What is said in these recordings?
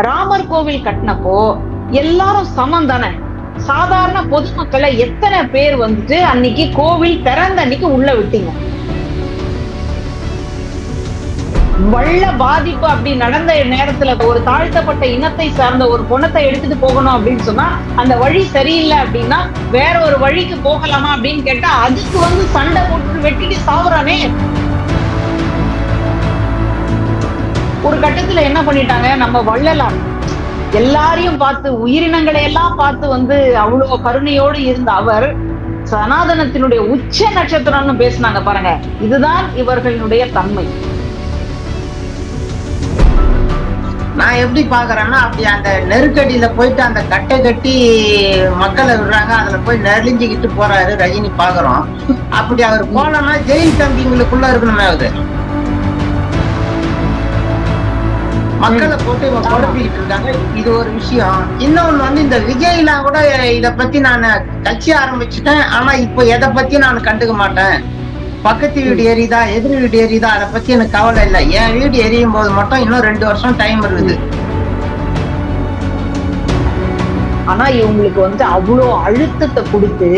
ராமர் கோவில் கட்டினப்போ எல்லாரும் சமம் தானே? சாதாரண பொதுமக்களை எத்தனை பேர் வந்துட்டு அன்னைக்கு கோவில் திறந்த அன்னைக்கு உள்ள விட்டீங்க? வள்ள பாதிப்பு அப்படி நடந்த நேரத்துல ஒரு தாழ்த்தப்பட்ட இனத்தை சார்ந்த ஒரு குணத்தை எடுத்துட்டு போகணும் அப்படின்னு சொன்னா அந்த வழி சரியில்லை அப்படின்னா வேற ஒரு வழிக்கு போகலாமா அப்படின்னு கேட்டா அதுக்கு வந்து சண்டை போட்டு வெட்டிட்டு சாவுறானே. ஒரு கட்டத்துல என்ன பண்ணிட்டாங்க? நம்ம வள்ளலார். எல்லாரையும் பார்த்து உயிரினங்களை எல்லாம் பார்த்து வந்து அவ்வளவு கருணையோடு இருந்த அவர் சனாதனத்தினுடைய உச்ச நட்சத்திரம்னு பேசினாங்க பாருங்க. இதுதான் இவர்களுடைய தன்மை. நான் எப்படி பாக்குறேன்னா அப்படி அந்த நெருக்கடியில போயிட்டு அந்த கட்டை கட்டி மக்களை விடுறாங்க. அதுல போய் நெறிஞ்சுக்கிட்டு போறாரு ரஜினி பாக்குறோம் அப்படி அவர் போனோம்னா ஜெயில் தம்பிங்களுக்குள்ள இருக்கணுமே அவரு மக்களை போட்டு இவங்க குழப்பிக்கிட்டு இருக்காங்க. இது ஒரு விஷயம். இன்னொன்னு வந்து இந்த விஜய்லாம் கூட இத பத்தி நான் கட்சி ஆரம்பிச்சுட்டேன். ஆனா இப்போ எதை பத்தி நான் கண்டுக்க மாட்டேன். பக்கத்து வீடு எரியுதா எதிர் வீடு எரியுதா அதை பத்தி எனக்கு கவலை இல்லை. என் வீடு எரியும் போது மட்டும் இன்னும் ரெண்டு வருஷம் டைம் இருக்குது. ஆனா இவங்களுக்கு வந்து அவ்வளோ அழுத்தத்தை கொடுத்து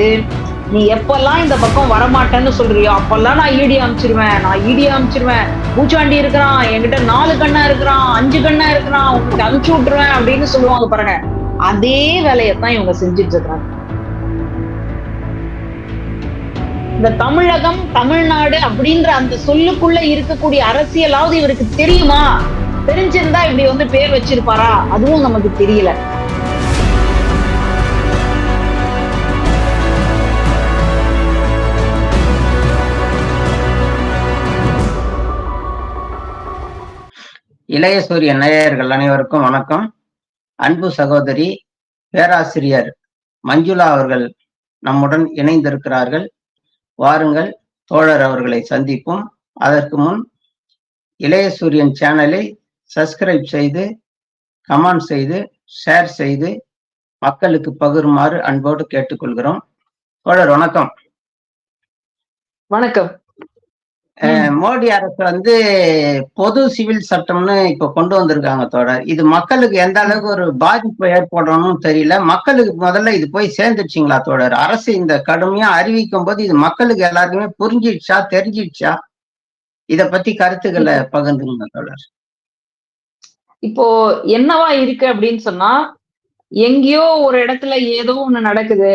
நீ எப்பெல்லாம் இந்த பக்கம் வரமாட்டேன்னு சொல்றியோ அப்பெல்லாம் நான் ஈடி அமிச்சிருவேன் நான் ஈடி அமிச்சிருவேன் பூச்சாண்டி இருக்கிறான் என்கிட்ட நாலு கண்ணா இருக்கிறான் அஞ்சு கண்ணா இருக்கிறான் உனக்கு அனுப்பிச்சு விட்டுருவேன் அப்படின்னு சொல்லுவாங்க பாருங்க. அதே வேலையத்தான் இவங்க செஞ்சுட்டு இருக்காங்க. இந்த தமிழகம் தமிழ்நாடு அப்படின்ற அந்த சொல்லுக்குள்ள இருக்கக்கூடிய அரசியலாவது இவருக்கு தெரியுமா? தெரிஞ்சிருந்தா இப்படி வந்து பேர் வச்சிருப்பாரா? அதுவும் நமக்கு தெரியல. இளைய சூரிய நேயர்கள் அனைவருக்கும் வணக்கம். அன்பு சகோதரி பேராசிரியர் மஞ்சுளா அவர்கள் நம்முடன் இணைந்திருக்கிறார்கள். வாருங்கள் தோழர் அவர்களை சந்திப்போம். அதற்கு முன் இளைய சூரியன் சேனலை சப்ஸ்கிரைப் செய்து கமெண்ட் செய்து ஷேர் செய்து மக்களுக்கு பகிருமாறு அன்போடு கேட்டுக்கொள்கிறோம். தோழர் வணக்கம். வணக்கம். மோடி அரசு வந்து பொது சிவில் சட்டம்னு இப்ப கொண்டு வந்திருக்காங்க தோழர். இது மக்களுக்கு எந்த அளவுக்கு ஒரு பாதிப்பு ஏற்படணும்னு தெரியல. மக்களுக்கு முதல்ல இது போய் சேர்ந்துடுச்சிங்களா தோழர்? அரசு இந்த கடுமையா அறிவிக்கும் போது இது மக்களுக்கு எல்லாருக்குமே புரிஞ்சிடுச்சா தெரிஞ்சிடுச்சா இத பத்தி கருத்துக்களை பகிர்ந்துங்க தோழர். இப்போ என்னவா இருக்கு அப்படின்னு சொன்னா எங்கேயோ ஒரு இடத்துல ஏதோ ஒண்ணு நடக்குது.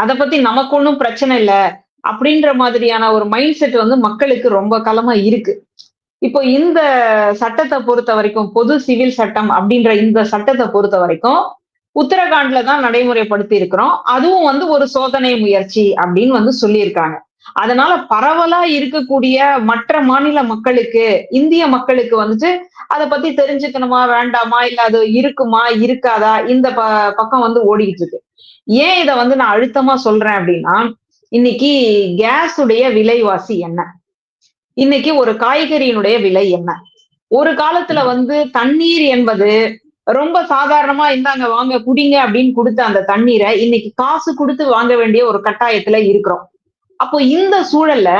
அத பத்தி நமக்கு ஒன்றும் பிரச்சனை இல்லை. அப்படின்ற மாதிரியான ஒரு மைண்ட் செட் வந்து மக்களுக்கு ரொம்ப காலமா இருக்கு. இப்போ இந்த சட்டத்தை பொறுத்த வரைக்கும் பொது சிவில் சட்டம் அப்படின்ற இந்த சட்டத்தை பொறுத்த வரைக்கும் உத்தரகாண்ட்ல தான் நடைமுறைப்படுத்தி இருக்கிறோம். அதுவும் வந்து ஒரு சோதனை முயற்சி அப்படின்னு வந்து சொல்லியிருக்காங்க. அதனால பரவலா இருக்கக்கூடிய மற்ற மாநில மக்களுக்கு இந்திய மக்களுக்கு வந்துட்டு அதை பத்தி தெரிஞ்சுக்கணுமா வேண்டாமா இல்ல அது இருக்குமா இருக்காதா இந்த ப பக்கம் வந்து ஓடிக்கிட்டு இருக்கு. ஏன் இதை வந்து நான் அழுத்தமா சொல்றேன் அப்படின்னா இன்னைக்கு கேஸ் உடைய விலைவாசி என்ன? இன்னைக்கு ஒரு காய்கறியினுடைய விலை என்ன? ஒரு காலத்துல வந்து தண்ணீர் என்பது ரொம்ப சாதாரணமா இருந்தாங்க வாங்க குடிங்க அப்படின்னு கொடுத்த அந்த தண்ணீரை இன்னைக்கு காசு கொடுத்து வாங்க வேண்டிய ஒரு கட்டாயத்துல இருக்கிறோம். அப்போ இந்த சூழல்ல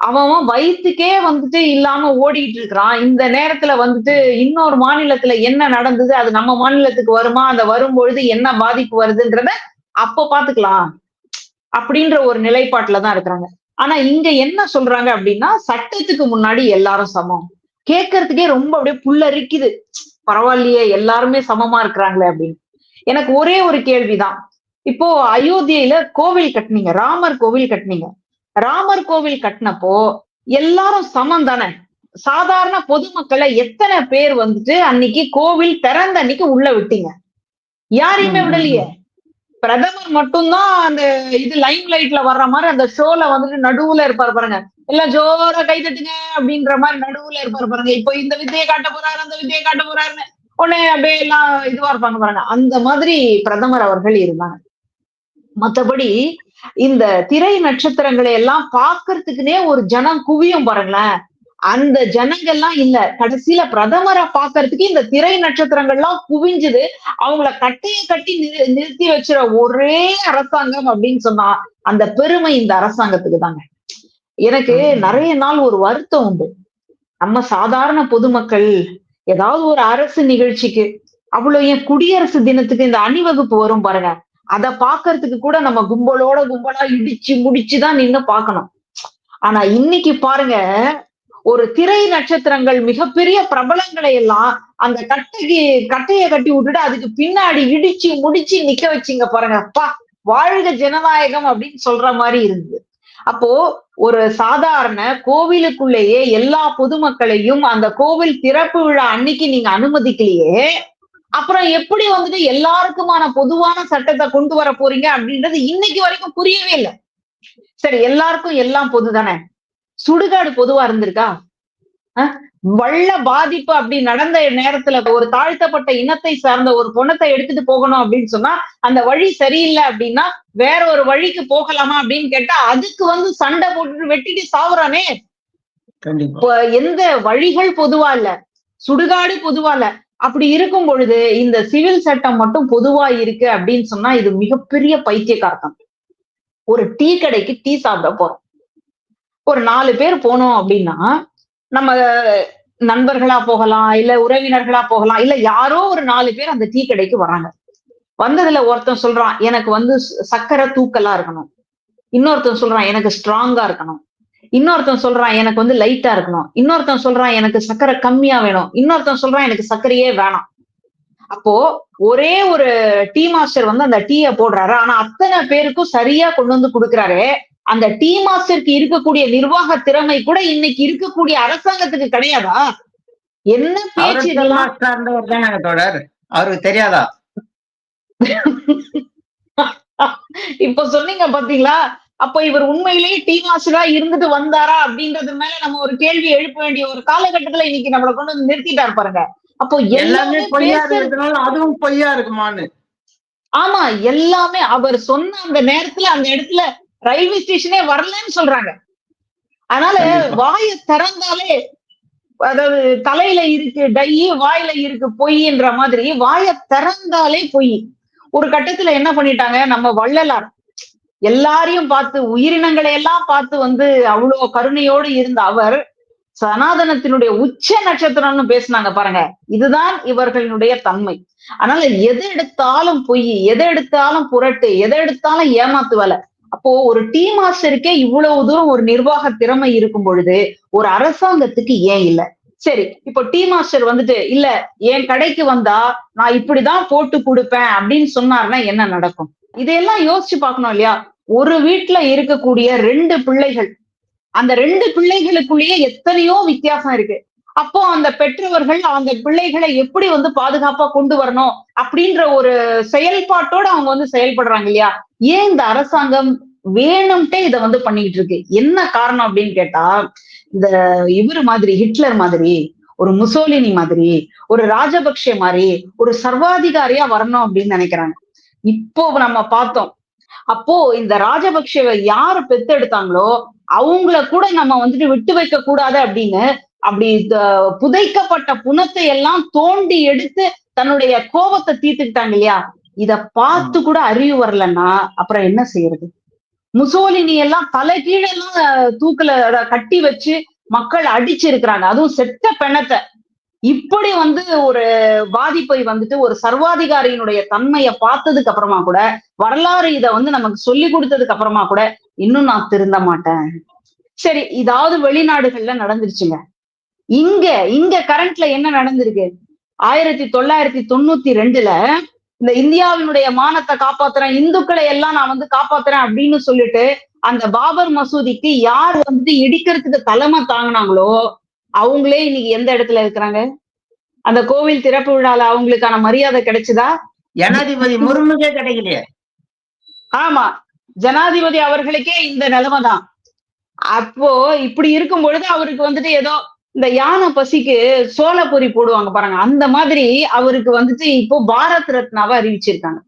அவன் வயிற்றுக்கே வந்துட்டு இல்லாம ஓடிட்டு இருக்கிறான். இந்த நேரத்துல வந்துட்டு இன்னொரு மாநிலத்துல என்ன நடந்தது அது நம்ம மாநிலத்துக்கு வருமா அந்த வரும்பொழுது என்ன பாதிப்பு வருதுன்றத அப்ப பாத்துக்கலாம் அப்படின்ற ஒரு நிலைப்பாட்டுல தான் இருக்கிறாங்க. ஆனா இங்க என்ன சொல்றாங்க அப்படின்னா சட்டத்துக்கு முன்னாடி எல்லாரும் சமம். கேட்கறதுக்கே ரொம்ப அப்படியே புல்லரிக்குது. பரவாயில்லையே எல்லாருமே சமமா இருக்கிறாங்களே அப்படின்னு. எனக்கு ஒரே ஒரு கேள்விதான். இப்போ அயோத்தியில கோவில் கட்டினீங்க ராமர் கோவில் கட்டினீங்க. ராமர் கோவில் கட்டினப்போ எல்லாரும் சமம் தானே? சாதாரண பொதுமக்களை எத்தனை பேர் வந்துட்டு அன்னைக்கு கோவில் திறந்த அன்னைக்கு உள்ள விட்டீங்க? யாரையுமே விடலையே. பிரதமர் மட்டும்தான் அந்த இது லைம் லைட்ல வர்ற மாதிரி அந்த ஷோல வந்துட்டு நடுவுல இருப்பாரு பாருங்க. எல்லாம் ஜோரா கை தட்டுங்க அப்படின்ற மாதிரி நடுவுல இருப்பாரு பாருங்க. இப்போ இந்த வித்தையை காட்ட போறாரு அந்த வித்தையை காட்ட போறாருன்னு உடனே அப்படியே எல்லாம் இதுவா இருப்பாங்க பாருங்க. அந்த மாதிரி பிரதமர் அவர்கள் இருந்தாங்க. மத்தபடி இந்த திரை நட்சத்திரங்களை எல்லாம் பாக்குறதுக்குன்னே ஒரு ஜனம் குவியும் பாருங்களேன். அந்த ஜனங்கள்லாம் இல்ல. கடைசியில பிரதமரை பாக்குறதுக்கு இந்த திரை நட்சத்திரங்கள்லாம் குவிஞ்சுது. அவங்கள கட்டைய கட்டி நிறு நிறுத்தி வச்சிட ஒரே அரசாங்கம் அப்படின்னு சொன்னா அந்த பெருமை இந்த அரசாங்கத்துக்கு தாங்க. எனக்கு நிறைய நாள் ஒரு வருத்தம் உண்டு. நம்ம சாதாரண பொதுமக்கள் ஏதாவது ஒரு அரசு நிகழ்ச்சிக்கு அவ்வளவு ஏன் குடியரசு தினத்துக்கு இந்த அணிவகுப்பு வரும் பாருங்க. அத பாக்குறதுக்கு கூட நம்ம கும்பலோட கும்பலா இடிச்சு முடிச்சுதான் நின்னு பார்க்கணும். ஆனா இன்னைக்கு பாருங்க ஒரு திரை நட்சத்திரங்கள் மிகப்பெரிய பிரபலங்களை எல்லாம் அந்த கட்டைக்கு கட்டைய கட்டி விட்டுட்டு அதுக்கு பின்னாடி இடிச்சு முடிச்சு நிக்க வச்சிங்க பாருங்க. அப்பா வாழ்க ஜனநாயகம் அப்படின்னு சொல்ற மாதிரி இருந்தது. அப்போ ஒரு சாதாரண கோவிலுக்குள்ளேயே எல்லா பொதுமக்களையும் அந்த கோவில் திறப்பு விழா அன்னைக்கு நீங்க அனுமதிக்கலையே. அப்புறம் எப்படி வந்துட்டு எல்லாருக்குமான பொதுவான சட்டத்தை கொண்டு வர போறீங்க அப்படின்றது இன்னைக்கு வரைக்கும் புரியவே இல்லை. சரி எல்லாருக்கும் எல்லாம் பொது தானே சுடுகாடு பொதுவா இருந்திருக்கா? வள்ள பாதிப்பு அப்படி நடந்த நேரத்துல ஒரு தாழ்த்தப்பட்ட இனத்தை சார்ந்த ஒரு பொணத்தை எடுத்துட்டு போகணும் அப்படின்னு சொன்னா அந்த வழி சரியில்லை அப்படின்னா வேற ஒரு வழிக்கு போகலாமா அப்படின்னு கேட்டா அதுக்கு வந்து சண்டை போட்டுட்டு வெட்டிட்டு சாவுறானே. எந்த வழிகள் பொதுவா இல்ல. சுடுகாடு பொதுவா இல்ல. அப்படி இருக்கும் பொழுது இந்த சிவில் சட்டம் மட்டும் பொதுவா இருக்கு அப்படின்னு சொன்னா இது மிகப்பெரிய பைத்தியக்காரத்தம். ஒரு டீ கடைக்கு டீ சாப்பிட போறோம். ஒரு நாலு பேர் போனோம் அப்படின்னா நம்ம நண்பர்களா போகலாம் இல்ல உறவினர்களா போகலாம் இல்ல யாரோ ஒரு நாலு பேர் அந்த டீ கடைக்கு வராங்க. வந்ததுல ஒருத்தன் சொல்றான் எனக்கு வந்து சக்கரை தூக்கலா இருக்கணும். இன்னொருத்தன் சொல்றான் எனக்கு ஸ்ட்ராங்கா இருக்கணும். இன்னொருத்தன் சொல்றான் எனக்கு வந்து லைட்டா இருக்கணும். இன்னொருத்தன் சொல்றான் எனக்கு சர்க்கரை கம்மியா வேணும். இன்னொருத்தன் சொல்றான் எனக்கு சர்க்கரையே வேணாம். அப்போ ஒரே ஒரு டீ மாஸ்டர் வந்து அந்த டீயை போடுறாரு. ஆனா அத்தனை பேருக்கும் சரியா கொண்டு வந்து கொடுக்குறாரு. அந்த டீ மாஸ்டருக்கு இருக்கக்கூடிய நிர்வாக திறமை கூட இன்னைக்கு இருக்கக்கூடிய அரசாங்கத்துக்கு கிடையாதா? என்ன பேச்சு இதெல்லாம்? தொடர் அவருக்கு தெரியாதா? இப்ப சொன்னீங்க பாத்தீங்களா? அப்ப இவர் உண்மையிலேயே டீ மாஸ்டரா இருந்துட்டு வந்தாரா அப்படின்றது மேல நம்ம ஒரு கேள்வி எழுப்ப வேண்டிய ஒரு காலகட்டத்துல இன்னைக்கு நம்மளை கொண்டு வந்து நிறுத்திட்டாரு பாருங்க. அப்போ எல்லாமே பொய்யா இருக்கிறதுனால அதுவும் பொய்யா இருக்குமான்னு. ஆமா எல்லாமே அவர் சொன்ன அந்த நேரத்துல அந்த இடத்துல ரயில்வே ஸ்டேஷனே வரலன்னு சொல்றாங்க. அதனால. வாய திறந்தாலே அதாவது தலையில இருக்கு டை வாயில இருக்கு பொய்ன்ற மாதிரி வாய திறந்தாலே பொய். ஒரு கட்டத்துல என்ன பண்ணிட்டாங்க? நம்ம வள்ளலார். எல்லாரையும் பார்த்து உயிரினங்களை எல்லாம் பார்த்து வந்து அவ்வளவு கருணையோடு இருந்த அவர் சனாதனத்தினுடைய உச்ச நட்சத்திரம்னு பேசுனாங்க பாருங்க. இதுதான் இவர்களுடைய தன்மை. அதனால எது எடுத்தாலும் பொய் எதை எடுத்தாலும் புரட்டு எதை எடுத்தாலும் ஏமாத்து வேலை. அப்போ ஒரு டீ மாஸ்டருக்கே இவ்வளவு தூரம் ஒரு நிர்வாக திறமை இருக்கும் பொழுது ஒரு அரசாங்கத்துக்கு ஏன் இல்ல? சரி இப்போ டீ மாஸ்டர் வந்துட்டு இல்ல என் கடைக்கு வந்தா நான் இப்படிதான் போட்டு கொடுப்பேன் அப்படின்னு சொன்னார்னா என்ன நடக்கும்? இதையெல்லாம் யோசிச்சு பார்க்கணும் இல்லையா? ஒரு வீட்டுல இருக்கக்கூடிய ரெண்டு பிள்ளைகள் அந்த ரெண்டு பிள்ளைகளுக்குள்ளேயே எத்தனையோ வித்தியாசம் இருக்கு. அப்போ அந்த பெற்றவர்கள் அந்த பிள்ளைகளை எப்படி வந்து பாதுகாப்பா கொண்டு வரணும் அப்படின்ற ஒரு செயல்பாட்டோட அவங்க வந்து செயல்படுறாங்க இல்லையா? ஏன் இந்த அரசாங்கம் வேணும்ட்டே இதை வந்து பண்ணிக்கிட்டு இருக்கு? என்ன காரணம் அப்படின்னு கேட்டா இந்த இவர் மாதிரி ஹிட்லர் மாதிரி ஒரு முசோலினி மாதிரி ஒரு ராஜபக்ஷ மாதிரி ஒரு சர்வாதிகாரியா வரணும் அப்படின்னு நினைக்கிறாங்க. இப்போ நம்ம பார்த்தோம். அப்போ இந்த ராஜபக்ஷவை யாரு பெத்தெடுத்தாங்களோ அவங்கள கூட நம்ம வந்துட்டு விட்டு வைக்க கூடாது அப்படின்னு அப்படி புதைக்கப்பட்ட புணத்தை எல்லாம் தோண்டி எடுத்து தன்னுடைய கோபத்தை தீர்த்துக்கிட்டாங்க இல்லையா? இத பார்த்து கூட அறிவு வரலன்னா அப்புறம் என்ன செய்யறது? முசோலினி எல்லாம் தலை கீழெல்லாம் தூக்குல கட்டி வச்சு மக்கள் அடிச்சிருக்கிறாங்க. அதுவும் செத்த பிணத்தை. இப்படி வந்து ஒரு பாதிப்பை வந்துட்டு ஒரு சர்வாதிகாரியினுடைய தன்மையை பார்த்ததுக்கு அப்புறமா கூட வரலாறு இத வந்து நமக்கு சொல்லி கொடுத்ததுக்கு அப்புறமா கூட இன்னும் நான் திருந்த மாட்டேன். சரி இதாவது வெளிநாடுகள்ல நடந்துருச்சுங்க. இங்க இங்க கரண்ட்ல என்ன நடந்திருக்கு? ஆயிரத்தி தொள்ளாயிரத்தி தொண்ணூத்தி ரெண்டுல இந்த இந்தியாவினுடைய மானத்தை காப்பாத்துறேன் இந்துக்களை எல்லாம் நான் வந்து காப்பாத்துறேன் அப்படின்னு சொல்லிட்டு அந்த பாபர் மசூதிக்கு யார் வந்து இடிக்கிறதுக்கு தலைமை தாங்கினாங்களோ அவங்களே இன்னைக்கு எந்த இடத்துல இருக்கிறாங்க? அந்த கோவில் திறப்பு விழால அவங்களுக்கான மரியாதை கிடைச்சுதா? ஜனாதிபதி முர்முக்கே கிடைக்கலையே. ஆமா ஜனாதிபதி அவர்களுக்கே இந்த நிலைமை தான். அப்போ இப்படி இருக்கும் பொழுது அவருக்கு வந்துட்டு ஏதோ இந்த யானை பசிக்கு சோளப்பொரி போடுவாங்க பாருங்க. அந்த மாதிரி அவருக்கு வந்துட்டு இப்போ பாரத் ரத்னாவை அறிவிச்சிருக்காங்க.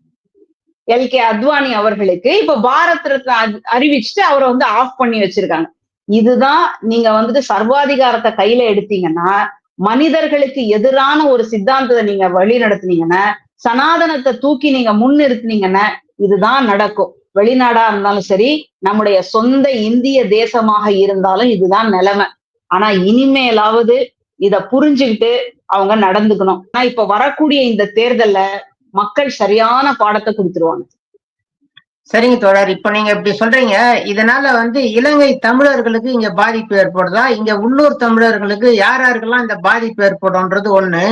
எல் கே அத்வானி அவர்களுக்கு இப்போ பாரத் ரத்னா அறி- அறிவிச்சுட்டு அவரை வந்து ஆஃப் பண்ணி வச்சிருக்காங்க. இதுதான் நீங்க வந்துட்டு சர்வாதிகாரத்தை கையில எடுத்தீங்கன்னா மனிதர்களுக்கு எதிரான ஒரு சித்தாந்தத்தை நீங்க வழி நடத்துனீங்கன்னா சனாதனத்தை தூக்கி நீங்க முன்னிறுத்தினீங்கன்னா இதுதான் நடக்கும். வெளிநாடா இருந்தாலும் சரி நம்முடைய சொந்த இந்திய தேசமாக இருந்தாலும் இதுதான் நிலைமை. ஆனா இனிமேலாவது இத புரிஞ்சுக்கிட்டு அவங்க நடந்துக்கணும். ஆனா இப்ப வரக்கூடிய இந்த தேர்தல்ல மக்கள் சரியான பாடத்தை கொடுத்துருவாங்க. சரிங்க தோழர் இப்ப நீங்க இப்படி சொல்றீங்க இதனால வந்து இலங்கை தமிழர்களுக்கு இங்க பாதிப்பு ஏற்படுதா? இங்க உள்ளூர் தமிழர்களுக்கு யார் யாருக்கெல்லாம் இந்த பாதிப்பு ஏற்படும்ன்றது ஒண்ணு.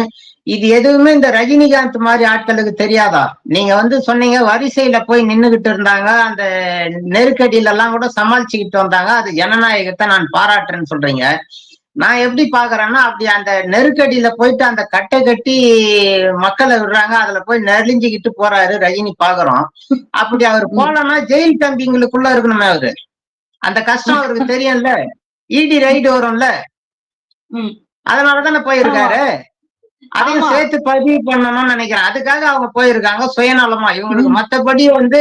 இது எதுவுமே இந்த ரஜினிகாந்த் மாதிரி ஆட்களுக்கு தெரியாதா? நீங்க வந்து சொன்னீங்க வரிசையில போய் நின்னுகிட்டு இருந்தாங்க அந்த நெருக்கடியில எல்லாம் கூட சமாளிச்சுக்கிட்டு வந்தாங்க அது ஜனநாயகத்தை நான் பாராட்டுறேன்னு சொல்றீங்க. நான் எப்படி பாக்குறேன்னா அப்படி அந்த நெருக்கடியில போயிட்டு அந்த கட்டை கட்டி மக்களை விடுறாங்க. அதுல போய் நெளிஞ்சுக்கிட்டு போறாரு ரஜினி பாக்குறோம் அப்படி அவர் போனோம்னா ஜெயில் தம்பிங்களுக்குள்ள இருக்கணுமே அவரு. அந்த கஷ்டம் அவருக்கு தெரியும்ல. இடி ரைடு வரும்ல. அதனாலதானே போயிருக்காரு. அதையும். சேர்த்து பதிவு பண்ணணும்னு நினைக்கிறேன். அதுக்காக அவங்க போயிருக்காங்க. சுயநலமா. இவங்களுக்கு மத்தபடி வந்து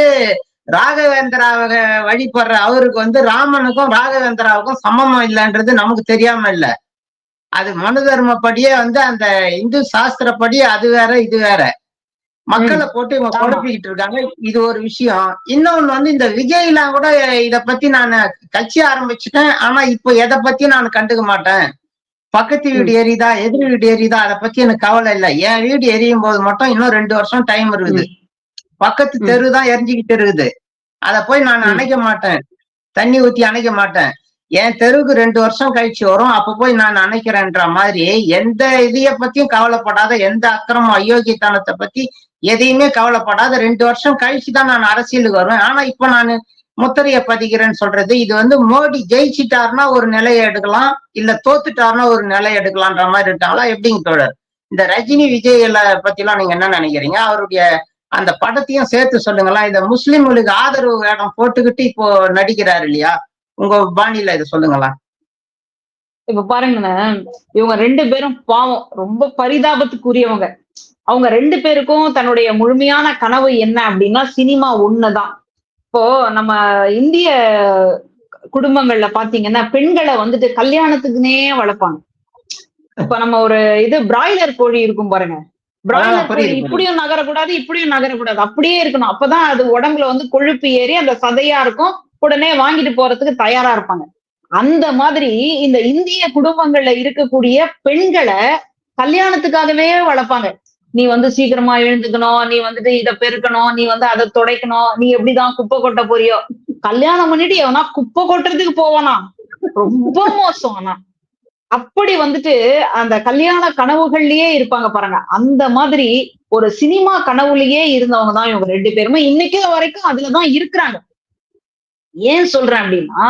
ராகவேந்திராவை வழிபடுற அவருக்கு வந்து ராமனுக்கும் ராகவேந்திராவுக்கும் சமம் இல்லைன்றது நமக்கு தெரியாம இல்ல. அது மனு தர்மப்படியே வந்து அந்த இந்து சாஸ்திரப்படி அது வேற இது வேற. மக்களை போட்டு இவங்க. குழப்பிக்கிட்டு இருக்காங்க. இது ஒரு விஷயம். இன்னொன்னு வந்து இந்த விஜய்லாம் கூட இத பத்தி நான் கட்சி ஆரம்பிச்சுட்டேன். ஆனா இப்போ எதை பத்தி நான் கண்டுக்க மாட்டேன். பக்கத்து வீடு எரியுதா எதிர் வீடு எரியுதா அதை பத்தி எனக்கு கவலை இல்லை. என் வீடு எரியும் போது மட்டும் இன்னும் ரெண்டு வருஷம் டைம் இருக்குது. பக்கத்து. தெரு தான் எரிஞ்சுக்கிட்டு இருக்குது. அத போய் நான். அணைக்க மாட்டேன். தண்ணி ஊத்தி அணைக்க மாட்டேன். என் தெருவுக்கு ரெண்டு வருஷம் கழிச்சு வரும். அப்ப போய் நான் அணைக்கிறேன்ற மாதிரி எந்த இதைய பத்தியும் கவலைப்படாத எந்த அக்கிரமம் அயோக்கியத்தனத்தை பத்தி எதையுமே கவலைப்படாத ரெண்டு வருஷம் கழிச்சு தான் நான் அரசியலுக்கு வருவேன். ஆனா இப்ப நான் முத்திரைய பதிக்கிறேன்னு சொல்றது இது வந்து மோடி ஜெயிச்சிட்டாருன்னா ஒரு நிலையை எடுக்கலாம் இல்ல தோத்துட்டாருன்னா ஒரு நிலையை எடுக்கலான்ற மாதிரி இருக்காங்களா? எப்படிங்க தோழர்? இந்த ரஜினி விஜய் பத்தி எல்லாம் நீங்க என்ன நினைக்கிறீங்க? அவருடைய அந்த படத்தையும் சேர்த்து சொல்லுங்களேன். இந்த முஸ்லிம்களுக்கு ஆதரவு வேடம் போட்டுக்கிட்டு இப்போ நடிக்கிறாரு இல்லையா? உங்க பாணியில இதை சொல்லுங்களா இப்ப பாருங்களேன். இவங்க ரெண்டு பேரும் பாவம். ரொம்ப பரிதாபத்துக்குரியவங்க. அவங்க ரெண்டு பேருக்கும் தன்னுடைய முழுமையான கனவு என்ன அப்படின்னா சினிமா ஒண்ணுதான். இப்போ நம்ம இந்திய குடும்பங்கள்ல பாத்தீங்கன்னா பெண்களை வந்துட்டு கல்யாணத்துக்குன்னே வளர்ப்பாங்க. இப்ப நம்ம ஒரு இது பிராய்லர் கோழி இருக்கும் பாருங்க. பிராய்லர் கோழி. இப்படியும் நகரக்கூடாது இப்படியும் நகரக்கூடாது. அப்படியே இருக்கணும். அப்பதான் அது உடம்புல வந்து கொழுப்பு ஏறி அந்த சதையா இருக்கும். உடனே வாங்கிட்டு போறதுக்கு தயாரா இருப்பாங்க. அந்த மாதிரி இந்த இந்திய குடும்பங்கள்ல இருக்கக்கூடிய பெண்களை கல்யாணத்துக்காகவே வளர்ப்பாங்க. நீ வந்து சீக்கிரமா எழுந்துக்கணும் நீ வந்துட்டு இத பெருக்கணும் நீ வந்து அதை துடைக்கணும் நீ எப்படிதான் குப்பை கொட்ட போறியோ. கல்யாணம் பண்ணிட்டு எவனா குப்பை கொட்டுறதுக்கு போவானா? ரொம்ப மோசம் ஆனா. அப்படி வந்துட்டு அந்த கல்யாண கனவுகள்லயே இருப்பாங்க பாருங்க. அந்த மாதிரி ஒரு சினிமா கனவுலயே இருந்தவங்க தான் இவங்க ரெண்டு பேருமே. இன்னைக்கு வரைக்கும் அதுலதான் இருக்கிறாங்க. ஏன் சொல்றேன் அப்படின்னா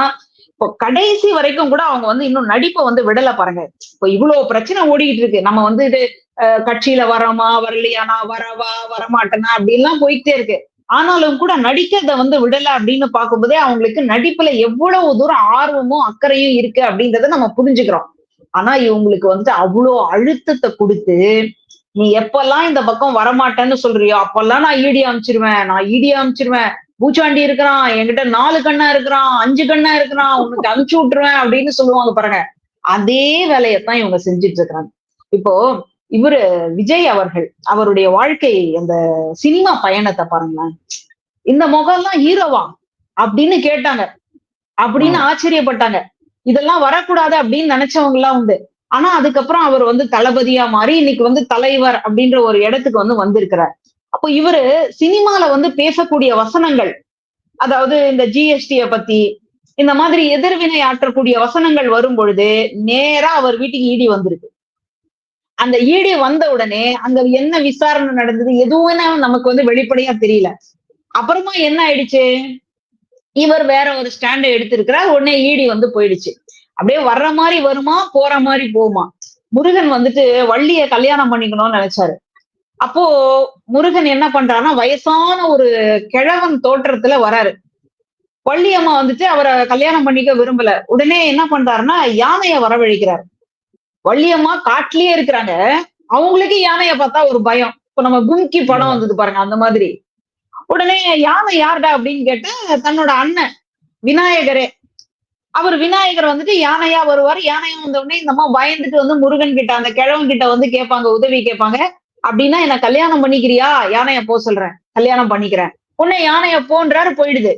இப்போ கடைசி வரைக்கும் கூட அவங்க வந்து இன்னும் நடிப்பை வந்து விடல பாருங்க. இப்போ இவ்வளவு பிரச்சனை ஓடிக்கிட்டு இருக்கு. நம்ம வந்து இது அஹ், கட்சியில வரோமா வரலையானா வரவா வரமாட்டேனா அப்படின்லாம் போயிட்டே இருக்கு. ஆனாலும் கூட நடிக்கிறத வந்து விடல அப்படின்னு பார்க்கும்போதே அவங்களுக்கு நடிப்புல எவ்வளவு தூரம் ஆர்வமும் அக்கறையும் இருக்கு அப்படின்றத நம்ம புரிஞ்சுக்கிறோம். ஆனா இவங்களுக்கு வந்துட்டு அவ்வளோ அழுத்தத்தை கொடுத்து நீ எப்பெல்லாம் இந்த பக்கம் வரமாட்டேன்னு சொல்றியோ அப்பெல்லாம் நான் ஈடி அமிச்சிருவேன் நான் ஈடி அமிச்சிருவேன். பூச்சாண்டி இருக்கிறான் என்கிட்ட நாலு கண்ணா இருக்கிறான் அஞ்சு கண்ணா இருக்கிறான் உனக்கு அனுப்பிச்சு விட்டுருவேன் அப்படின்னு சொல்லுவாங்க பாருங்க. அதே வேலையத்தான் இவங்க செஞ்சுட்டு இருக்கிறாங்க இப்போ இவரு விஜய் அவர்கள் அவருடைய வாழ்க்கை அந்த சினிமா பயணத்தை பாருங்களேன். இந்த முகம்லாம் ஹீரோவா அப்படின்னு கேட்டாங்க. அப்படின்னு ஆச்சரியப்பட்டாங்க. இதெல்லாம் வரக்கூடாது அப்படின்னு நினைச்சவங்க எல்லாம் உண்டு. ஆனா அதுக்கப்புறம் அவர் வந்து தளபதியா மாறி இன்னைக்கு வந்து தலைவர் அப்படின்ற ஒரு இடத்துக்கு வந்து வந்திருக்கிறார். அப்போ இவரு சினிமால வந்து பேசக்கூடிய வசனங்கள் அதாவது இந்த ஜிஎஸ்டிய பத்தி இந்த மாதிரி எதிர்வினை ஆற்றக்கூடிய வசனங்கள் வரும் பொழுது நேரா அவர் வீட்டுக்கு ஈடி வந்திருக்கு. அந்த ஈடி வந்த உடனே அங்க என்ன விசாரணை நடந்தது எதுவுமே நமக்கு வந்து வெளிப்படையா தெரியல. அப்புறமா என்ன ஆயிடுச்சு? இவர் வேற ஒரு ஸ்டாண்டை எடுத்திருக்கிறார். உடனே ஈடி வந்து போயிடுச்சு. அப்படியே வர்ற மாதிரி வருமா போற மாதிரி போகுமா? முருகன் வந்துட்டு வள்ளிய கல்யாணம் பண்ணிக்கணும்னு நினைச்சாரு. அப்போ முருகன் என்ன பண்றாருன்னா வயசான ஒரு கிழவன் தோற்றத்துல வராரு. வள்ளியம்மா வந்துட்டு அவரை கல்யாணம் பண்ணிக்க விரும்பல. உடனே என்ன பண்றாருன்னா யானைய வரவழைக்கிறார். வள்ளியம்மா காட்டுலயே இருக்கிறாங்க. அவங்களுக்கு யானைய பார்த்தா ஒரு பயம். இப்ப நம்ம கும்கி படம் வந்தது பாருங்க அந்த மாதிரி. உடனே யானை யாருடா அப்படின்னு கேட்டு தன்னோட அண்ணன் விநாயகரே. அவர் விநாயகர் வந்துட்டு யானையா வருவார். யானையா வந்த உடனே இந்த அம்மா பயந்துட்டு வந்து முருகன் கிட்ட அந்த கிழவன் கிட்ட வந்து கேட்பாங்க உதவி கேட்பாங்க. அப்படின்னா என்ன கல்யாணம் பண்ணிக்கிறியா? யானைய போ சொல்றேன். கல்யாணம் பண்ணிக்கிறேன். உன்னை யானைய போன்றாரு போயிடுது.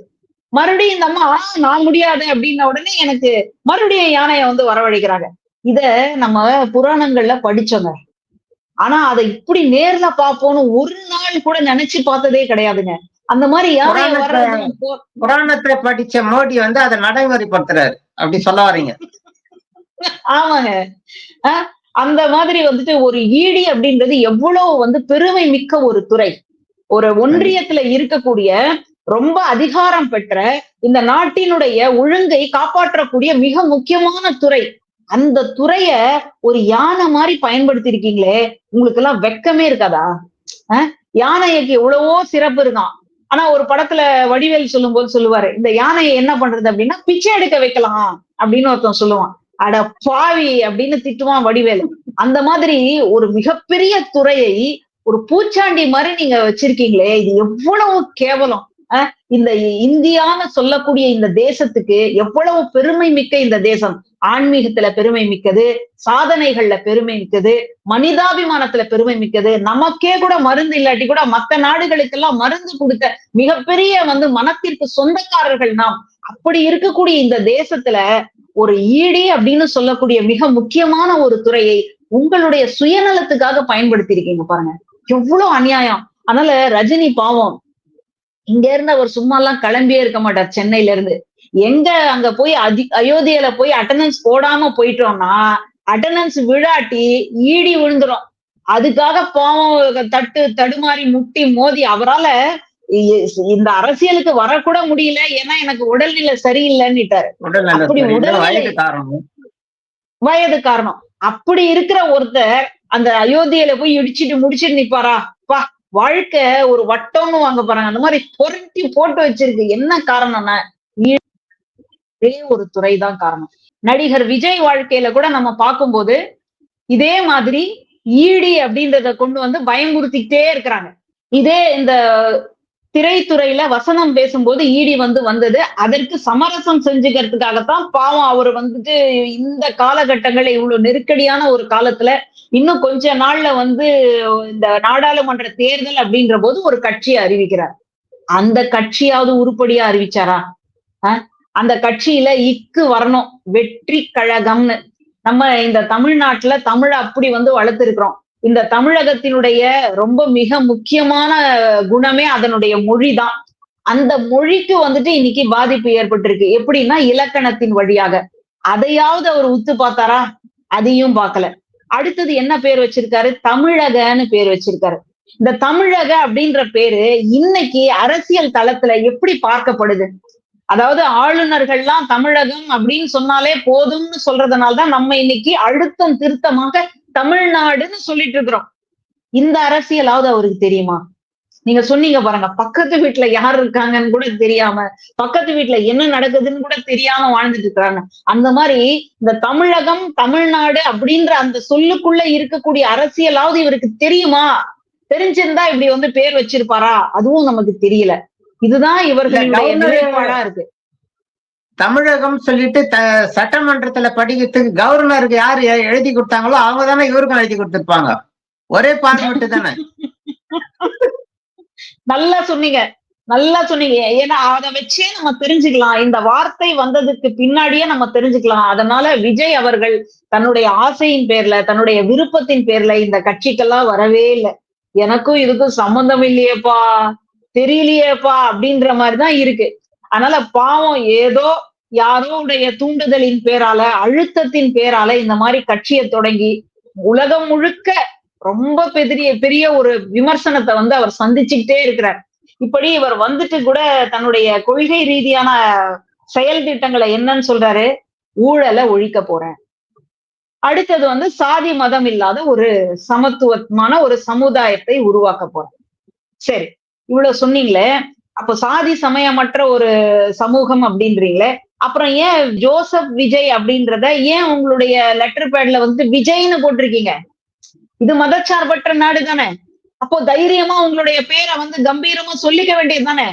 மறுபடியும் இந்த அம்மா நான் முடியாது. அப்படின்ன உடனே எனக்கு மறுபடியும் யானைய வந்து வரவழைக்கிறாங்க. இத நம்ம புராணங்கள்ல படிச்சோங்க. ஆனா அதை இப்படி நேர்ல பாப்போம்னு ஒரு நாள் கூட நினைச்சு பார்த்ததே கிடையாதுங்க. அந்த மாதிரி புராணத்தை படிச்ச மோடி வந்து அதை நடைமுறைப்படுத்துறாரு. அப்படி சொல்ல வரீங்க. ஆமாங்க. அந்த மாதிரி வந்துட்டு ஒரு ஈடி அப்படின்றது எவ்வளவு வந்து பெருமை மிக்க ஒரு துறை. ஒரு ஒன்றியத்துல இருக்கக்கூடிய ரொம்ப அதிகாரம் பெற்ற இந்த நாட்டினுடைய ஒழுங்கை காப்பாற்றக்கூடிய மிக முக்கியமான துறை. அந்த துறைய ஒரு யானை மாதிரி பயன்படுத்தி இருக்கீங்களே உங்களுக்கு எல்லாம் வெக்கமே இருக்காதா? அஹ் யானைக்கு எவ்வளவோ சிறப்பு இருக்கான். ஆனா ஒரு படத்துல வடிவேல் சொல்லும் போது சொல்லுவாரு இந்த யானையை என்ன பண்றது அப்படின்னா பிச்சை எடுக்க வைக்கலாம் அப்படின்னு ஒருத்தன் சொல்லுவான். அட பாவி அப்படின்னு திட்டுவான் வடிவேல். அந்த மாதிரி ஒரு மிகப்பெரிய துறையை ஒரு பூச்சாண்டி மாதிரி நீங்க வச்சிருக்கீங்களே இது எவ்வளவு கேவலம். இந்த இந்தியான்னு சொல்லக்கூடிய இந்த தேசத்துக்கு எவ்வளவு பெருமை மிக்க இந்த தேசம்? ஆன்மீகத்துல பெருமை மிக்கது சாதனைகள்ல பெருமை மிக்கது மனிதாபிமானத்துல பெருமை மிக்கது. நமக்கே கூட மருந்து இல்லாட்டி கூட மத்த நாடுகளுக்கெல்லாம் மருந்து கொடுத்த மிகப்பெரிய வந்து மனத்திற்கு சொந்தக்காரர்கள் நாம். அப்படி இருக்கக்கூடிய இந்த தேசத்துல ஒரு ஈடி அப்படின்னு சொல்லக்கூடிய மிக முக்கியமான ஒரு துறையை உங்களுடைய சுயநலத்துக்காக பயன்படுத்தி இருக்கீங்க பாருங்க. எவ்வளவு அநியாயம். அதனால ரஜினி பாவம். இங்க இருந்து அவர் சும்மா எல்லாம் கிளம்பியே இருக்க மாட்டார் சென்னையில இருந்து. எங்க அங்க போய் அதி அயோத்தியில போய் அட்டண்டன்ஸ் போடாம போயிட்டோம்னா அட்டண்டன்ஸ் விழாட்டி ஈடி விழுந்துரும். அதுக்காக பாவம் தட்டு தடுமாறி முட்டி மோதி அவரால இந்த அரசியலுக்கு வரக்கூட முடியல. ஏன்னா எனக்கு உடல்நிலை சரியில்லைன்னுட்டாரு. அப்படி உடல்நிலை- வயது காரணம். அப்படி இருக்கிற ஒருத்தர் அந்த அயோத்தியில போய் இடிச்சிட்டு முடிச்சிட்டு நிப்பாரா? வாழ்க்கை ஒரு வட்டம்னு வாங்க போறாங்க. அந்த மாதிரி பொருட்டி போட்டு வச்சிருக்கு. என்ன காரணம்னா ஒரே ஒரு துறை தான் காரணம். நடிகர் விஜய் வாழ்க்கையில கூட நம்ம பார்க்கும்போது இதே மாதிரி ஈடி அப்படின்றத கொண்டு வந்து பயமுறுத்திக்கிட்டே இருக்கிறாங்க. இதே இந்த திரைத்துறையில வசனம் பேசும்போது ஈடி வந்து வந்தது. அதற்கு சமரசம் செஞ்சுக்கிறதுக்காகத்தான் பாவம் அவர் வந்துட்டு இந்த காலகட்டங்கள்ல இவ்வளவு நெருக்கடியான ஒரு காலத்துல இன்னும் கொஞ்ச நாள்ல வந்து இந்த நாடாளுமன்ற தேர்தல் அப்படின்ற போது ஒரு கட்சியை அறிவிக்கிறார். அந்த கட்சியாவது உருப்படியா அறிவிச்சாரா? ஆஹ் அந்த கட்சியில இக்கு வரணும். வெற்றி கழகம்னு. நம்ம இந்த தமிழ்நாட்டுல தமிழை அப்படி வந்து வளர்த்திருக்கிறோம். இந்த தமிழகத்தினுடைய ரொம்ப மிக முக்கியமான குணமே அதனுடைய மொழிதான். அந்த மொழிக்கு வந்துட்டு இன்னைக்கு பாதிப்பு ஏற்பட்டிருக்கு. எப்படின்னா இலக்கணத்தின் வழியாக. அதையாவது அவர் உத்து பார்த்தாரா? அதையும் பார்க்கல. அடுத்தது என்ன பேர் வச்சிருக்காரு? தமிழகன்னு பேர் வச்சிருக்காரு. இந்த தமிழக அப்படின்ற பேரு இன்னைக்கு அரசியல் தளத்துல எப்படி பார்க்கப்படுது? அதாவது ஆளுநர்கள்லாம் தமிழகம் அப்படின்னு சொன்னாலே போதும்னு சொல்றதுனால தான் நம்ம இன்னைக்கு அழுத்தம் திருத்தமாக தமிழ்நாடுன்னு சொல்லிட்டு இருக்கிறோம். இந்த அரசியலாவது அவருக்கு தெரியுமா? நீங்க சொன்னீங்க பாருங்க பக்கத்து வீட்டுல யார் இருக்காங்கன்னு கூட தெரியாம பக்கத்து வீட்டுல என்ன நடக்குதுன்னு கூட தெரியாம வாழ்ந்துட்டு இருக்காங்க அந்த மாதிரி இந்த தமிழகம் தமிழ்நாடு அப்படின்ற அந்த சொல்லுக்குள்ள இருக்கக்கூடிய அரசியலாவது இவருக்கு தெரியுமா? தெரிஞ்சிருந்தா இப்படி வந்து பேர் வச்சிருப்பாரா? அதுவும் நமக்கு தெரியல. இதுதான் இவர்களுடைய இல்ல, நிலைப்பாடா இருக்கு. தமிழகம் சொல்லிட்டு த- சட்டமன்றத்துல படிக்கிறதுக்கு கவர்னருக்கு யார் எழுதி கொடுத்தாங்களோ அவங்க தானே இவருக்கும் எழுதி கொடுத்துருப்பாங்க. ஒரே பார்லிமெண்ட் தானே நல்லா சொன்னீங்க. நல்லா சொன்னீங்க. ஏன்னா அதை வச்சே நம்ம தெரிஞ்சுக்கலாம். இந்த வார்த்தை வந்ததுக்கு பின்னாடியே நம்ம தெரிஞ்சுக்கலாம். அதனால விஜய் அவர்கள் தன்னுடைய ஆசையின் பேர்ல தன்னுடைய விருப்பத்தின் பேர்ல இந்த கட்சிக்கெல்லாம் வரவே இல்லை. எனக்கும் இதுக்கும் சம்பந்தம் இல்லையேப்பா தெரியலையேப்பா அப்படின்ற மாதிரிதான் இருக்கு. அதனால பாவம் ஏதோ யாரோடைய தூண்டுதலின் பேரால அழுத்தத்தின் பேரால இந்த மாதிரி கட்சியை தொடங்கி உலகம் முழுக்க ரொம்ப பெரிய பெரிய ஒரு விமர்சனத்தை வந்து அவர் சந்திச்சுக்கிட்டே இருக்கிறார். இப்படி இவர் வந்துட்டு கூட தன்னுடைய கொள்கை ரீதியான செயல் திட்டங்களை என்னன்னு சொல்றாரு? ஊழலை ஒழிக்க போறேன். அடுத்தது வந்து சாதி மதம் இல்லாத ஒரு சமத்துவமான ஒரு சமுதாயத்தை உருவாக்க போறேன். சரி இவ்வளவு சொன்னீங்களே. அப்போ சாதி சமயமற்ற ஒரு சமூகம் அப்படின்றீங்களே அப்புறம் ஏன் ஜோசப் விஜய் அப்படின்றத ஏன் உங்களுடைய லெட்டர் பேட்ல வந்து விஜய்னு போட்டிருக்கீங்க? இது மதச்சார்பற்ற நாடு தானே. அப்போ தைரியமா உங்களுடைய பேரை வந்து கம்பீரமா சொல்லிக்க வேண்டியது தானே.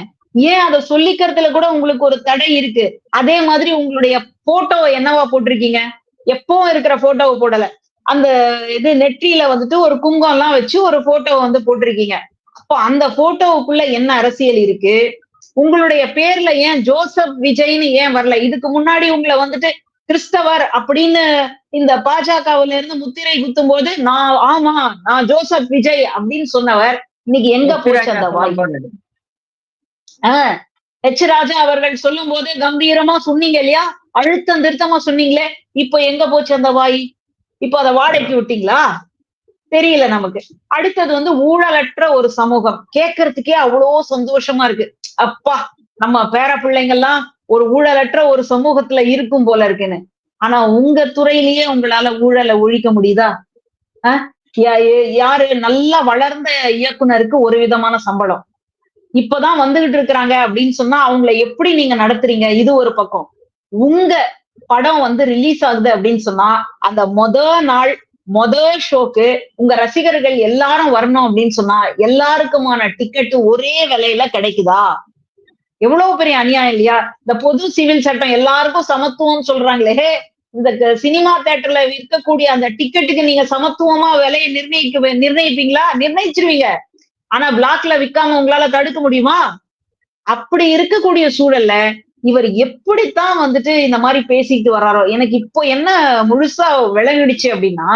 ஏன் அதை சொல்லிக்கிறதுல கூட உங்களுக்கு ஒரு தடை இருக்கு? அதே மாதிரி உங்களுடைய போட்டோ என்னவா போட்டிருக்கீங்க? எப்பவும் இருக்கிற போட்டோவை போடல. அந்த இது நெற்றியில வந்துட்டு ஒரு குங்கம் எல்லாம் வச்சு ஒரு போட்டோவை வந்து போட்டிருக்கீங்க. அந்த போட்டோவுக்குள்ள என்ன அரசியல் இருக்கு? உங்களுடைய பேர்ல ஏன் ஜோசப் விஜய்னு ஏன் வரல? இதுக்கு முன்னாடி உங்களை வந்துட்டு கிறிஸ்தவர் அப்படின்னு இந்த பாஜகவுல இருந்து முத்திரை குத்தும் போது நான் ஆமா நான் ஜோசப் விஜய் அப்படின்னு சொன்னவர் இன்னைக்கு எங்க போச்சு அந்த வாய்? ஆஹ் எச் ராஜா அவர்கள் சொல்லும் போது கம்பீரமா சொன்னீங்க இல்லையா? அழுத்தம் திருத்தமா சொன்னீங்களே இப்போ எங்க போச்சு அந்த வாய்? இப்போ அதை வாடகைக்கு விட்டீங்களா? தெரியல நமக்கு. அடுத்தது வந்து ஊழலற்ற ஒரு சமூகம். கேட்கறதுக்கே அவ்வளோ சந்தோஷமா இருக்கு. அப்பா நம்ம பேர பிள்ளைங்கெல்லாம் ஒரு ஊழலற்ற ஒரு சமூகத்துல இருக்கும் போல இருக்குன்னு. ஆனா உங்க துறையிலேயே உங்களால ஊழலை ஒழிக்க முடியுதா? அஹ் யாரு நல்லா வளர்ந்த இயக்குனருக்கு ஒரு விதமான சம்பளம். இப்பதான் வந்துகிட்டு இருக்கிறாங்க அப்படின்னு சொன்னா அவங்கள எப்படி நீங்க நடத்துறீங்க? இது ஒரு பக்கம். உங்க படம் வந்து ரிலீஸ் ஆகுது அப்படின்னு சொன்னா அந்த மொத நாள் மொத ஷோக்கு உங்க ரசிகர்கள் எல்லாரும் வரணும் அப்படின்னு சொன்னா எல்லாருக்குமான டிக்கெட் ஒரே விலையில கிடைக்குதா? எவ்வளவு பெரிய அநியாயம் இல்லையா? இந்த பொது சிவில் சட்டம் எல்லாருக்கும் சமத்துவம் சொல்றாங்களே. இந்த சினிமா தேட்டர்ல விற்கக்கூடிய அந்த டிக்கெட்டுக்கு நீங்க சமத்துவமா விலையை நிர்ணயிக்க நிர்ணயிப்பீங்களா? நிர்ணயிச்சிருவீங்க. ஆனா பிளாக்ல விற்காம உங்களால தடுக்க முடியுமா? அப்படி இருக்கக்கூடிய சூழல்ல இவர் எப்படித்தான் வந்துட்டு இந்த மாதிரி பேசிட்டு வர்றாரோ எனக்கு இப்போ என்ன முழுசா விளங்கிடுச்சு அப்படின்னா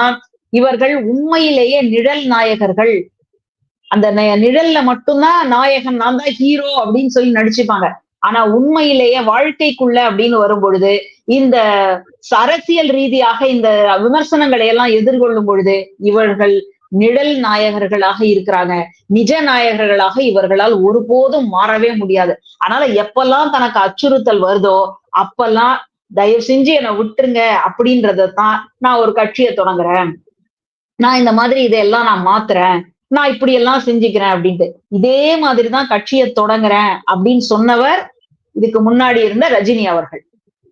இவர்கள் உண்மையிலேயே நிழல் நாயகர்கள். அந்த நிழல்ல மட்டும்தான் நாயகன் நான் தான் ஹீரோ அப்படின்னு சொல்லி நடிச்சுப்பாங்க. ஆனா உண்மையிலேயே வாழ்க்கைக்குள்ள அப்படின்னு வரும் பொழுது இந்த அரசியல் ரீதியாக இந்த விமர்சனங்களை எல்லாம் எதிர்கொள்ளும் பொழுது இவர்கள் நிழல் நாயகர்களாக இருக்கிறாங்க. நிஜ நாயகர்களாக இவர்களால் ஒருபோதும் மாறவே முடியாது. அதனால எப்பெல்லாம் தனக்கு அச்சுறுத்தல் வருதோ அப்பெல்லாம் தயவு செஞ்சு என்னை விட்டுருங்க அப்படின்றதான் நான் ஒரு கட்சியை தொடங்குறேன். நான் இந்த மாதிரி இதையெல்லாம் நான் மாத்துறேன். நான் இப்படி எல்லாம் செஞ்சுக்கிறேன் அப்படின்ட்டு. இதே மாதிரிதான் கட்சியை தொடங்குறேன் அப்படின்னு சொன்னவர் இதுக்கு முன்னாடி இருந்த ரஜினி அவர்கள்.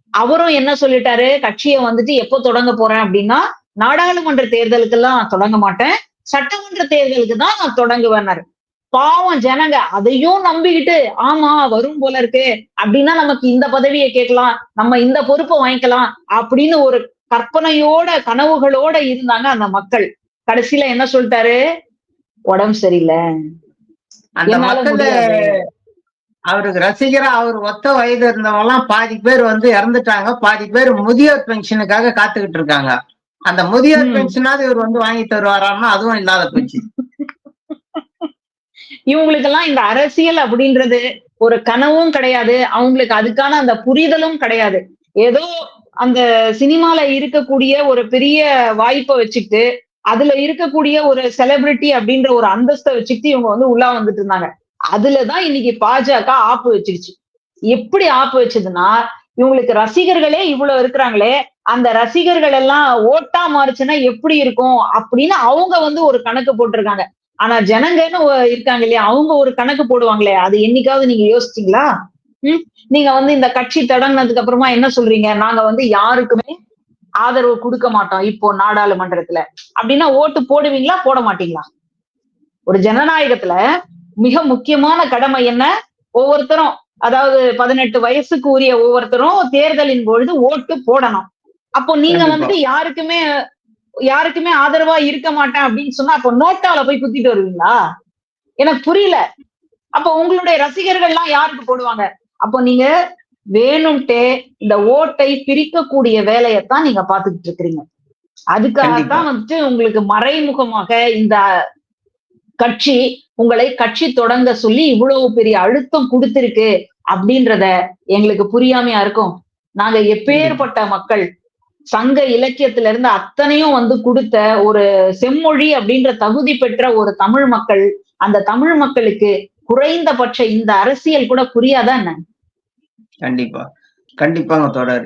அவரும் என்ன சொல்லிட்டாரு? கட்சியை வந்துட்டு எப்போ தொடங்க போறேன் அப்படின்னா நாடாளுமன்ற தேர்தலுக்கெல்லாம் நான் தொடங்க மாட்டேன். சட்டமன்ற தேர்தலுக்கு தான் நான் தொடங்குவேன்னாரு. பாவம் ஜனங்க அதையும் நம்பிக்கிட்டு ஆமா வரும் போல இருக்கு. அப்படின்னா நமக்கு இந்த பதவியை கேட்கலாம் நம்ம இந்த பொறுப்பை வாங்கிக்கலாம் அப்படின்னு ஒரு கற்பனையோட கனவுகளோட இருந்தாங்க அந்த மக்கள். கடைசியில என்ன சொல்லிட்டாரு? உடம்பு சரியில்லை. அந்த மக்கள் அவருக்கு ரசிகரா அவர் ஒத்த வயது இருந்தவங்க எல்லாம் பாதி பேர் வந்து இறந்துட்டாங்க. பாதி பேர் முதியோர் பென்ஷனுக்காக காத்துக்கிட்டு இருக்காங்க. அந்த முதியோர் பென்ஷனாவது இவர் வந்து வாங்கி தருவாரான்னா அதுவும் இல்லாத போச்சு. இவங்களுக்கு எல்லாம் இந்த அரசியல் அப்படின்றது ஒரு கனவும் கிடையாது. அவங்களுக்கு அதுக்கான அந்த புரிதலும் கிடையாது. ஏதோ அந்த சினிமால இருக்கக்கூடிய ஒரு பெரிய வாய்ப்பை வச்சுக்கிட்டு அதுல இருக்கக்கூடிய ஒரு செலிபிரிட்டி அப்படின்ற ஒரு அந்தஸ்தை வச்சுக்கிட்டு இவங்க வந்து உள்ளா வந்துட்டு இருந்தாங்க. அதுலதான் இன்னைக்கு பாஜக ஆப்பு வச்சிருச்சு. எப்படி ஆப்பு வச்சதுன்னா இவங்களுக்கு ரசிகர்களே இவ்வளவு இருக்கிறாங்களே அந்த ரசிகர்கள் எல்லாம் ஓட்டா மாறுச்சுன்னா எப்படி இருக்கும்? அப்படின்னு அவங்க வந்து ஒரு கணக்கு போட்டிருக்காங்க. ஆனா ஜனங்கன்னு இருக்காங்க இல்லையா அவங்க ஒரு கணக்கு போடுவாங்களே அது என்னைக்காவது நீங்க யோசிச்சீங்களா? உம் நீங்க வந்து இந்த கட்சி தொடங்கினதுக்கு அப்புறமா என்ன சொல்றீங்க? நாங்க வந்து யாருக்குமே ஆதரவு கொடுக்க மாட்டோம் இப்போ நாடாளுமன்றத்துல. அப்படின்னா ஓட்டு போடுவீங்களா போட மாட்டீங்களா? ஒரு ஜனநாயகத்துல மிக முக்கியமான கடமை என்ன? ஒவ்வொருத்தரும் அதாவது பதினெட்டு வயசுக்கு உரிய ஒவ்வொருத்தரும் தேர்தலின் பொழுது ஓட்டு போடணும். அப்போ நீங்க வந்து யாருக்குமே யாருக்குமே ஆதரவா இருக்க மாட்டேன் அப்படின்னு சொன்னா அப்போ நோட்டால போய் குத்திட்டு வருவீங்களா? எனக்கு புரியல. அப்போ உங்களுடைய ரசிகர்கள் எல்லாம் யாருக்கு போடுவாங்க? அப்போ நீங்க வேணும்ட்டே இந்த ஓட்டை பிரிக்கக்கூடிய வேலையத்தான் நீங்க பாத்துக்கிட்டு இருக்கிறீங்க. அதுக்காகத்தான் வந்துட்டு உங்களுக்கு மறைமுகமாக இந்த கட்சி உங்களை கட்சி தொடங்க சொல்லி இவ்வளவு பெரிய அழுத்தம் கொடுத்திருக்கு அப்படின்றத எங்களுக்கு புரியாமையா இருக்கும். நாங்க எப்பேற்பட்ட மக்கள் சங்க இலக்கியத்துல இருந்து அத்தனையும் வந்து கொடுத்த ஒரு செம்மொழி அப்படின்ற தகுதி பெற்ற ஒரு தமிழ் மக்கள் அந்த தமிழ் மக்களுக்கு குறைந்தபட்ச இந்த அரசியல் கூட புரியாதா என்ன? கண்டிப்பா. கண்டிப்பாங்க தொடர்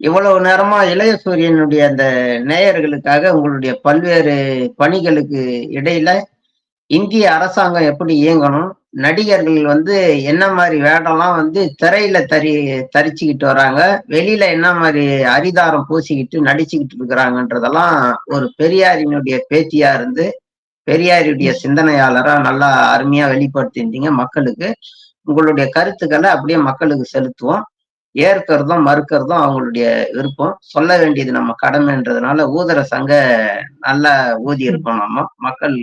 இவ்வளவு நேரமா இளைய சூரியனுடைய அந்த நேயர்களுக்காக உங்களுடைய பல்வேறு பணிகளுக்கு இடையில இந்திய அரசாங்கம் எப்படி இயங்கணும்? நடிகர்கள் வந்து என்ன மாதிரி வேடம்லாம் வந்து திரையில தறி தரிச்சுக்கிட்டு வராங்க? வெளியில என்ன மாதிரி அரிதாரம் பூசிக்கிட்டு நடிச்சுக்கிட்டு இருக்கிறாங்கன்றதெல்லாம் ஒரு பெரியாரினுடைய பேத்தியா இருந்து பெரியாருடைய சிந்தனையாளரா நல்லா அருமையா வெளிப்படுத்தியிருந்தீங்க மக்களுக்கு. உங்களுடைய கருத்துக்களை அப்படியே மக்களுக்கு செலுத்துவோம். ஏற்கிறதும் மறுக்கிறதும் அவங்களுடைய விருப்பம். சொல்ல வேண்டியது நம்ம கடமைன்றதுனால ஊதர சங்க நல்லா ஊதி இருக்கோம் நம்ம. மக்கள்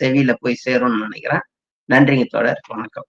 செவியில போய் சேரும்னு நினைக்கிறேன். நன்றிங்க தொடர் வணக்கம்.